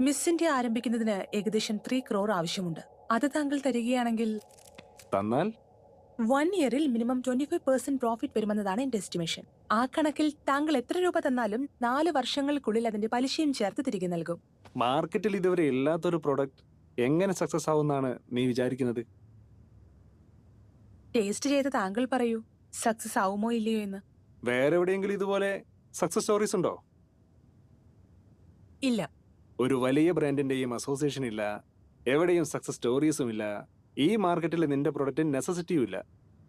Miss India ആരംഭിക്കുന്നതിന് ഏകദേശം three crore ആവശ്യമുണ്ട്. അത് താങ്കൾ തരികയാണെങ്കിൽ തന്നാൽ? വൺ ഇയറിൽ minimum twenty five percent profit വരുമെന്നതാണ് എന്റെ എസ്റ്റിമേഷൻ ആ കണക്കിൽ താങ്കൾ എത്ര രൂപ തന്നാലും നാല് വർഷങ്ങൾക്കുള്ളിൽ അതിന്റെ പലിശയും ചേർത്ത് തിരികെ നൽകും. മാർക്കറ്റിൽ ഇതുവരെ ഇല്ലാത്തൊരു പ്രോഡക്റ്റ് എങ്ങനെ സക്സസ് ആവുമെന്നാണ് നീ വിചാരിക്കുന്നത്? ടേസ്റ്റ് ചെയ്ത താങ്കൾ പറയൂ. സക്സസ് ആവുമോ ഇല്ലയോ എന്ന്. വേറെ എവിടെയെങ്കിലും ഇതുപോലെ സക്സസ് സ്റ്റോറീസ് ഉണ്ടോ? ഇല്ല. ഒരു വലിയ ബ്രാൻഡിന്റെയും അസോസിയേഷൻ ഇല്ല എവിടെയും സക്സസ് സ്റ്റോറീസും ഇല്ല ഈ മാർക്കറ്റിൽ നിന്റെ പ്രൊഡക്റ്റിന് നെസസിറ്റിയും ഇല്ല.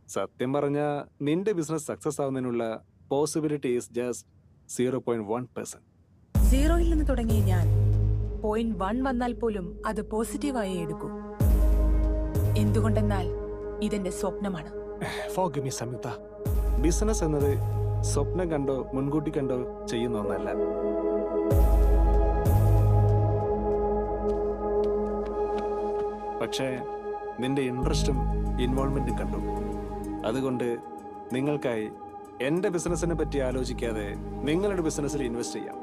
സത്യം പറഞ്ഞാൽ നിന്റെ business success ആവുന്നതിനുള്ള possibility is just zero point one percent സീറോയിൽ നിന്ന് തുടങ്ങിയ ഞാൻ പോയിന്റ് വൺ വന്നാൽ പോലും അത് പോസിറ്റീവായി എടുക്കും. എന്തുകൊണ്ടെന്നാൽ ഇതെന്റെ സ്വപ്നമാണ്. സംയുക്ത ബിസിനസ് എന്നത് സ്വപ്നം കണ്ടോ മുൻകൂട്ടി കണ്ടോ ചെയ്യുന്ന ഒന്നല്ല. പക്ഷേ നിന്റെ ഇൻട്രസ്റ്റും ഇൻവോൾവ്മെന്റും കണ്ടു. അതുകൊണ്ട് നിങ്ങൾക്കായി എന്റെ ബിസിനസിനെ പറ്റി ആലോചിക്കാതെ നിങ്ങളുടെ ബിസിനസ്സിൽ ഇൻവെസ്റ്റ് ചെയ്യാം.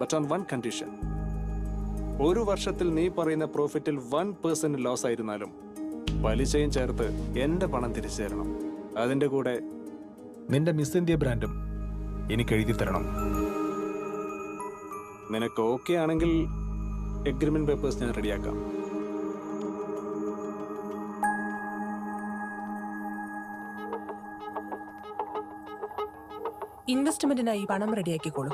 ബട്ട് ഓൺ വൺ കണ്ടീഷൻ ഒരു വർഷത്തിൽ നീ പറയുന്ന പ്രോഫിറ്റിൽ വൺ പേഴ്സെന്റ് ലോസ് ആയിരുന്നാലും പലിശയും ചേർത്ത് എന്റെ പണം തിരിച്ചു തരണം. അതിന്റെ കൂടെ നിന്റെ മിസ് ഇന്ത്യ ബ്രാൻഡും എനിക്ക് എഴുതി തരണം. നിനക്ക് ഓക്കെ ആണെങ്കിൽ എഗ്രിമെന്റ് പേപ്പേഴ്സ് ഞാൻ റെഡിയാക്കാം ഇൻവെസ്റ്റ്മെന്റിനായി പണം റെഡിയാക്കിക്കോളൂ.